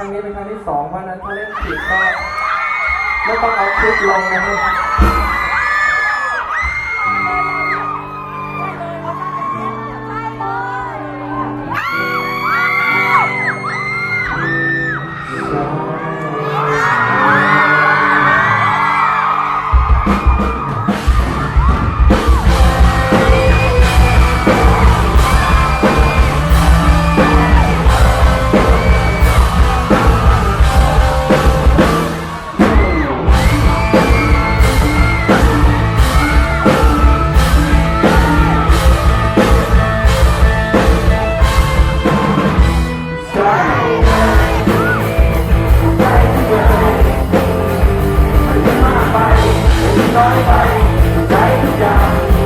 ครั้งนี้เป็นครั้งที่สองเพราะฉะนั้นถ้าเล่นผิดก็ไม่ต้องเอาคลิปลงนะครับ ไปน้อยไปใจทุกอย่าง